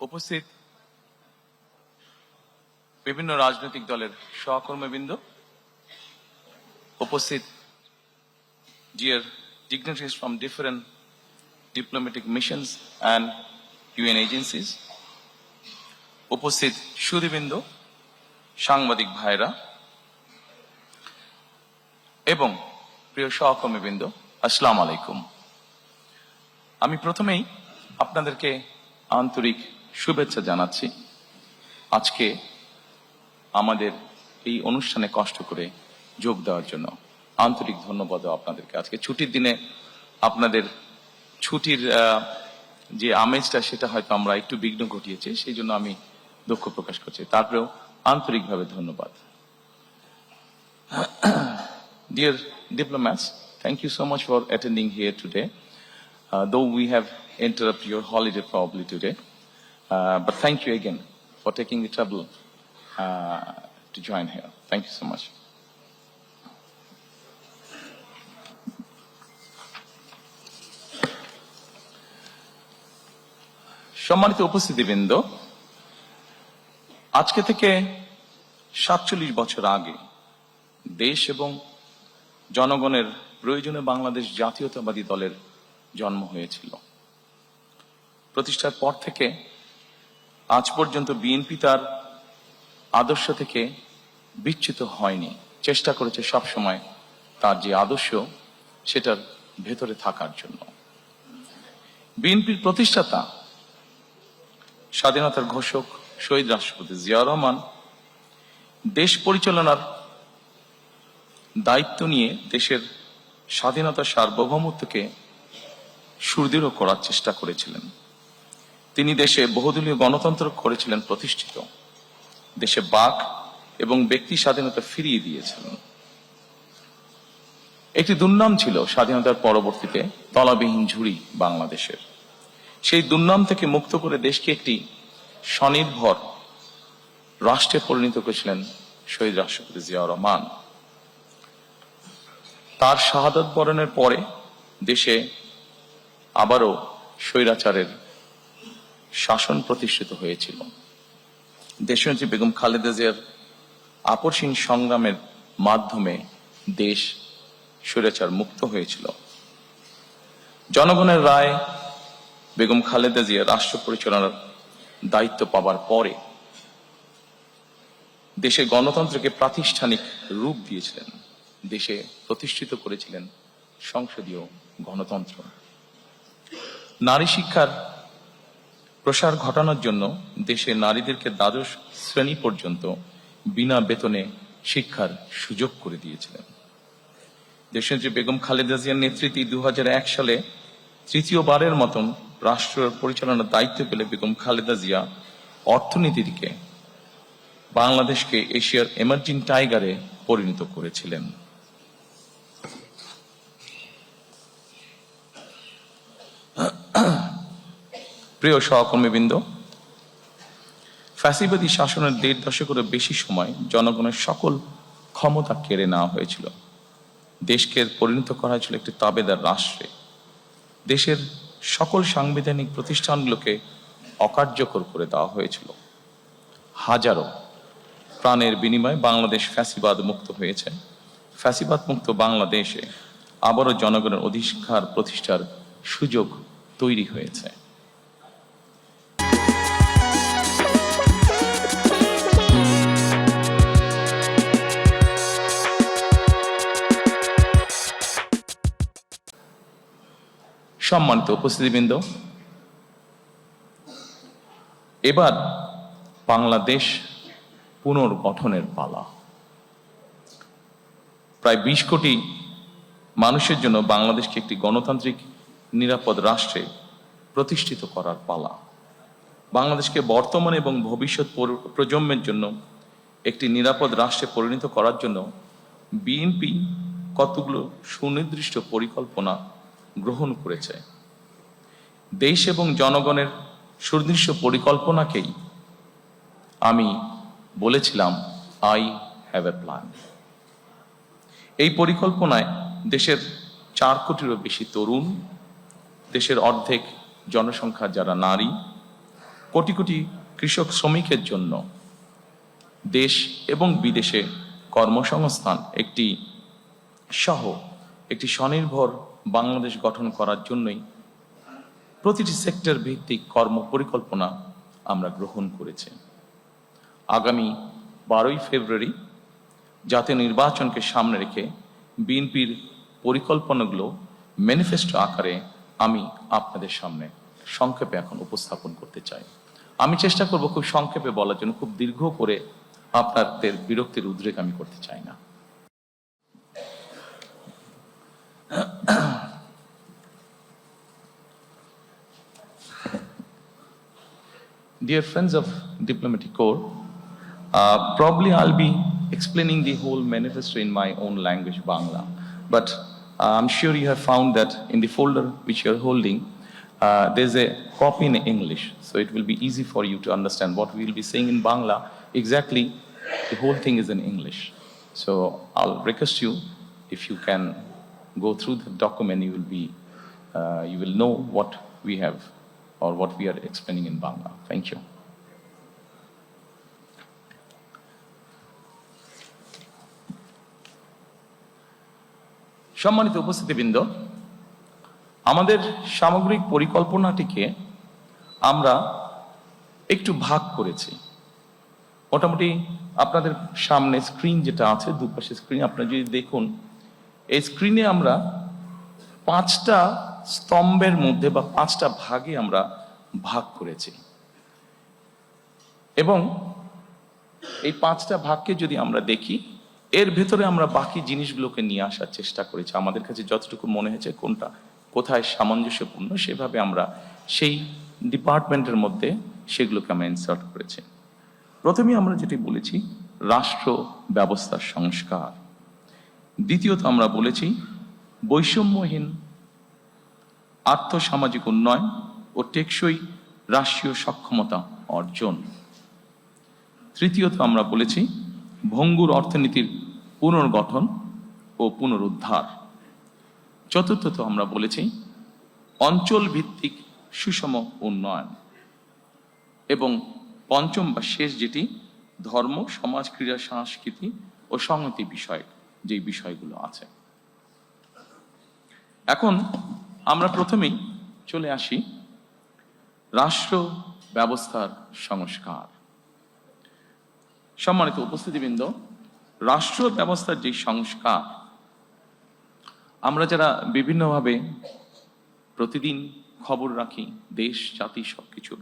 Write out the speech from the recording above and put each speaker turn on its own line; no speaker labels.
উপস্থিত বিভিন্ন রাজনৈতিক দলের সহকর্মীবৃন্দ উপস্থিত dear dignitaries from different diplomatic missions and UN agencies, উপস্থিত সুদীবৃন্দ সাংবাদিক ভাইরা এবং প্রিয় সহকর্মীবৃন্দ আসসালামু আলাইকুম। আমি প্রথমেই আপনাদেরকে আন্তরিক শুভেচ্ছা জানাচ্ছি। আজকে আমাদের এই অনুষ্ঠানে কষ্ট করে যোগ দেওয়ার জন্য আন্তরিক ধন্যবাদ আপনাদেরকে। আজকে ছুটির দিনে আপনাদের ছুটির যে আমেজটা সেটা হয়তো আমরা একটু বিঘ্ন ঘটিয়েছি সেই জন্য আমি দুঃখ প্রকাশ করছি। তারপরেও আন্তরিকভাবে ধন্যবাদ। Dear diplomats, thank you so much for attending here today. Uh, though we have holiday probably today, uh, but thank you again for taking the trouble uh, to join here. Thank you so much. সম্মানিত উপস্থিতিবৃন্দ আজকে থেকে সাতচল্লিশ বছর আগে দেশ এবং জনগণের প্রয়োজনে বাংলাদেশ জাতীয়তাবাদী দলের জন্ম হয়েছিল প্রতিষ্ঠার পর থেকে আজ পর্যন্ত বিএনপি তার আদর্শ থেকে বিচ্যুত হয়নি। চেষ্টা করেছে সব সময় তার যে আদর্শ, সেটার ভেতরে থাকার জন্য। বিএনপির প্রতিষ্ঠাতা, স্বাধীনতার ঘোষক শহীদ রাষ্ট্রপতি জিয়া রহমান দেশ পরিচালনার দায়িত্ব নিয়ে দেশের স্বাধীনতা সার্বভৌমত্বকে সুদৃঢ় করার চেষ্টা করেছিলেন। তিনি দেশে বহুদলীয় গণতন্ত্র করেছিলেন প্রতিষ্ঠিত। দেশে বাক এবং ব্যক্তি স্বাধীনতা ফিরিয়ে দিয়েছিলেন একটি দুর্নাম ছিল স্বাধীনতার পরবর্তীতে তলাবিহীন ঝুড়ি বাংলাদেশের। সেই দুর্নাম থেকে মুক্ত করে দেশকে একটি স্বনির্ভর রাষ্ট্রে পরিণত করেছিলেন শহীদ রাষ্ট্রপতি জিয়াউর রহমান। তার শাহাদত বরণের পরে দেশে আবারও স্বৈরাচারের শাসন প্রতিষ্ঠিত হয়েছিল। দেশনেত্রী বেগম খালেদা জিয়ার আপসীন সংগ্রামের মাধ্যমে দেশ স্বৈরাচার মুক্ত হয়েছিল। জনগণের রায় বেগম খালেদা জিয়া রাষ্ট্র পরিচালনার দায়িত্ব পাবার পরে দেশে গণতন্ত্রকে প্রাতিষ্ঠানিক রূপ দিয়েছিলেন। দেশে প্রতিষ্ঠিত করেছিলেন সংসদীয় গণতন্ত্র। নারী শিক্ষার প্রসার ঘটানোর জন্য দেশে নারীদেরকে দ্বাদশ শ্রেণি পর্যন্ত বিনা বেতনে শিক্ষার সুযোগ করে দিয়েছিলেন। দেশের যে বেগম খালেদা জিয়ার নেতৃত্বে দু হাজার এক সালে তৃতীয়বারের মতন রাষ্ট্র পরিচালনার দায়িত্ব পেলে বেগম খালেদা জিয়া অর্থনীতিকে বাংলাদেশকে এশিয়ার এমার্জিং টাইগারে পরিণত করেছিলেন। প্রিয় সহকর্মীবৃন্দ, ফ্যাসিবাদী শাসনের দেড় দশকেরও বেশি সময় জনগণের সকল ক্ষমতা কেড়ে নেওয়া হয়েছিল। দেশকে পরিণত করা হয়েছিল একটি তাবেদার রাষ্ট্রে। দেশের সকল সাংবিধানিক প্রতিষ্ঠানগুলোকে অকার্যকর করে দেওয়া হয়েছিল। হাজারো প্রাণের বিনিময়ে বাংলাদেশ ফ্যাসিবাদ মুক্ত হয়েছে। ফ্যাসিবাদ মুক্ত বাংলাদেশে আবারও জনগণের অধিকার প্রতিষ্ঠার সুযোগ তৈরি হয়েছে। সম্মানিত উপস্থিতিবৃন্দ, এবার বাংলাদেশ পুনর্গঠনের পালা। প্রায় বিশ কোটি মানুষের জন্য বাংলাদেশকে একটি গণতান্ত্রিক, নিরাপদ রাষ্ট্রে প্রতিষ্ঠিত করার পালা। বাংলাদেশকে বর্তমান এবং ভবিষ্যৎ প্রজন্মের জন্য একটি নিরাপদ রাষ্ট্রে পরিণত করার জন্য বিএনপি কতগুলো সুনির্দিষ্ট পরিকল্পনা গ্রহণ করেছে। দেশ এবং জনগণের সুনির্দিষ্ট পরিকল্পনাকেই আমি বলেছিলাম আই হ্যাভ এ প্ল্যান এই পরিকল্পনায় দেশের চার কোটিরও বেশি তরুণ, দেশের অর্ধেক জনসংখ্যা যারা নারী, কোটি কোটি কৃষক শ্রমিকের জন্য দেশ এবং বিদেশে কর্মসংস্থান একটি সহ, একটি স্বনির্ভর বাংলাদেশ গঠন করার জন্যই প্রতিটি সেক্টর ভিত্তিক কর্ম পরিকল্পনা আমরা গ্রহণ করেছি। আগামী বারোই ফেব্রুয়ারি জাতীয় নির্বাচনকে সামনে রেখে বিএনপির পরিকল্পনাগুলো ম্যানিফেস্টো আকারে আমি আপনাদের সামনে সংক্ষেপে এখন উপস্থাপন করতে চাই। আমি চেষ্টা করব খুব সংক্ষেপে বলার জন্য, খুব দীর্ঘ করে আপনাদের বিরক্তির উদ্রেক আমি করতে চাই না। Dear friends of Diplomatic Corps, uh, probably I'll be explaining the whole manifesto in my own language, Bangla. But uh, I'm sure you have found that in the folder which you're holding, uh, there's a copy in English. So it will be easy for you to understand what we'll be saying in Bangla. Exactly, the whole thing is in English. So I'll request you, if you can go through the document, you will be, uh, you will know what we have or what we are explaining in Bangla. Thank you. সম্মানিত উপস্থিতিবৃন্দ, আমাদের সামগ্রিক পরিকল্পনাটিকে আমরা একটু ভাগ করেছি মোটামুটি আপনাদের সামনে স্ক্রিন যেটা আছে, দুপাশে স্ক্রিন, আপনারা যদি দেখুন, এই স্ক্রিনে আমরা পাঁচটা স্তম্ভের মধ্যে বা পাঁচটা ভাগে আমরা ভাগ করেছি। এবং এই পাঁচটা ভাগকে যদি আমরা দেখি, এর ভেতরে আমরা বাকি জিনিসগুলোকে নিয়ে আসার চেষ্টা করেছি। আমাদের কাছে যতটুকু মনে হয়েছে কোনটা, কোথায় সামঞ্জস্যপূর্ণ সেভাবে আমরা সেই ডিপার্টমেন্টের মধ্যে সেগুলোকে আমরা ইনসার্ট করেছি। প্রথমে আমরা যেটি বলেছি, রাষ্ট্র ব্যবস্থার সংস্কার। দ্বিতীয়ত আমরা বলেছি, বৈষম্যহীন আর্থসামাজিক উন্নয়ন ও টেকসই রাষ্ট্রীয় সক্ষমতা অর্জন। তৃতীয়ত আমরা বলেছি ভঙ্গুর অর্থনীতির পুনর্গঠন ও পুনরুদ্ধার। চতুর্থত আমরা বলেছি অঞ্চল ভিত্তিক সুষম উন্নয়ন এবং পঞ্চম বা শেষ যেটি ধর্ম, সমাজ, ক্রীড়া, সংস্কৃতি ও সংহতি বিষয়, যে বিষয়গুলো আছে। এখন আমরা প্রথমেই চলে আসি রাষ্ট্র ব্যবস্থার সংস্কার। সম্মানিত উপস্থিতিবৃন্দ, রাষ্ট্র ব্যবস্থার যে সংস্কার, আমরা যারা বিভিন্নভাবে প্রতিদিন খবর রাখি, দেশ, জাতি, সবকিছুর